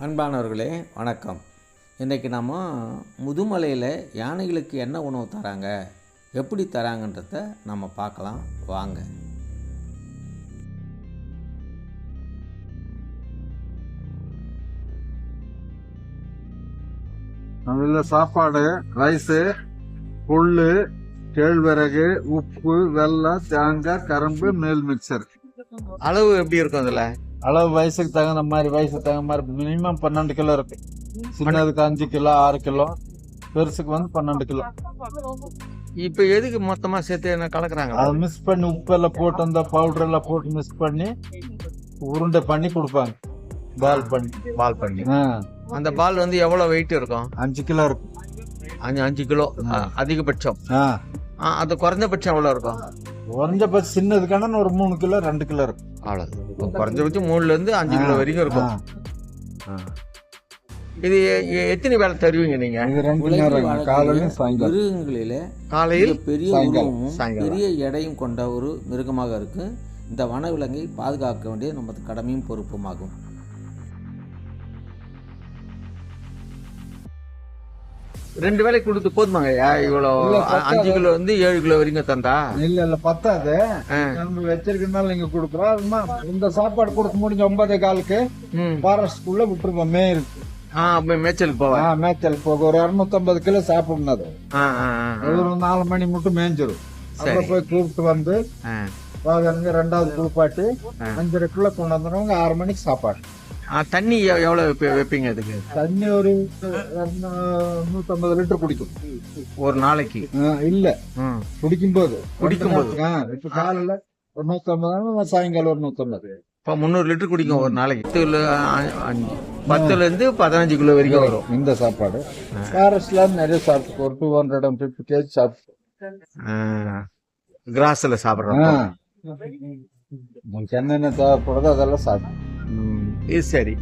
அன்பானவர்களே வணக்கம். இன்றைக்கி நம்ம முதுமலையில் யானைகளுக்கு என்ன உணவு தராங்க எப்படி தராங்கன்றத நம்ம பார்க்கலாம். வாங்க. அதில் சாப்பாடு ரைஸு புல்லு கேழ்வரகு உப்பு வெல்லம் தேங்காய் கரும்பு மேல் மிக்சர் அளவு எப்படி இருக்கும் அதுல? அளவு வயசுக்கு தகுந்த மாதிரி வயசுக்கு தகுந்த மாதிரி மினிமம் பன்னெண்டு கிலோ இருக்கு. சின்னதுக்கு அஞ்சு கிலோ ஆறு கிலோ பெருசுக்கு வந்து பன்னெண்டு கிலோ. இப்ப எதுக்கு மொத்தமா சேர்த்து என்ன கலக்குறாங்க? அதை மிக்ஸ் பண்ணி உப்பு எல்லாம் போட்டு அந்த பவுடர் எல்லாம் போட்டு மிக்ஸ் பண்ணி உருண்டை பண்ணி கொடுப்பாங்க. பால் பண்ணி. பால் பண்ணி. ஆ, அந்த பால் வந்து எவ்வளவு வெயிட் இருக்கும்? அஞ்சு கிலோ இருக்கும். அஞ்சு அஞ்சு கிலோ. அதிகபட்சம். ஆ, அது குறைஞ்சபட்சம் எவ்வளவு இருக்கும்? குறைஞ்சபட்சம் சின்னதுக்கான ஒரு மூணு கிலோ ரெண்டு கிலோ இருக்கும். அவ்வளவு குறைஞ்சபட்சம் மூணுல இருந்து அஞ்சு கிலோ வரைக்கும் இருக்கும். இது எத்தனை வேலை தருவீங்க நீங்க? மிருகங்களிலே காலையில் பெரிய உருவமும். பெரிய எடையும் கொண்ட ஒரு மிருகமாக இருக்கு. இந்த வனவிலங்கை பாதுகாக்க வேண்டிய நமது கடமையும் பொறுப்புமாகும் ரெண்டு வேலை கொடுத்து போதுமாங்க. இவ்வளவு அஞ்சு கிலோ வந்து ஏழு கிலோ வரைக்கும் தந்தா? இல்ல இல்ல பத்தாது. நம்ம வச்சிருக்கனால நீங்க கொடுக்குறோம் இந்த சாப்பாடு கொடுக்க முடிஞ்ச ஒன்பதே காலுக்கு. ஃபாரஸ்ட்குள்ள விட்டுருப்போம் மே இருக்கு மேய்ச்சலுக்கு போவேன் ஆ, மேய்ச்சல் போக ஒரு இரநூத்தம்பது கிலோ சாப்பிடணும் அது. ஒரு நாலு மணி மட்டும் மேய்ஞ்சிரும். அப்புறம் போய் கூப்பிட்டு வந்து ரெண்டாவது குளிப்பாட்டி அஞ்சரைக்குள்ள கொண்டு வந்துடுவாங்க ஆறு மணிக்கு சாப்பாடு. தண்ணி எவ்- எவ்வளவு வைப்ப- வைப்பீங்க அதுக்கு தண்ணி ஒரு நூத்தம்பது லிட்டர் குடிக்கும். ஒரு நாளைக்கு? இல்ல. குடிக்கும் போது குடிக்கும்போது. ஆ, இப்ப காலையில ஒரு நூத்தம்பது சாயங்காலம் ஒரு நூத்தம்பது. இப்போ முந்நூறு லிட்டர் குடிக்கும் ஒரு நாளைக்கு. பத்துல, பத்துல இருந்து பதினஞ்சு கிலோ வரைக்கும் வரும். இந்த சாப்பாடு. ஃபாரஸ்ட்ல நிறைய சாப்பிட்டு ஒரு two hundred and fifty KG சாப்பிட்டு கிராஸ்ல சாப்பிடுறோம் என்னென்ன தேவைப்படுதோ அதெல்லாம் சாப்பிட்டு ம், இது சரி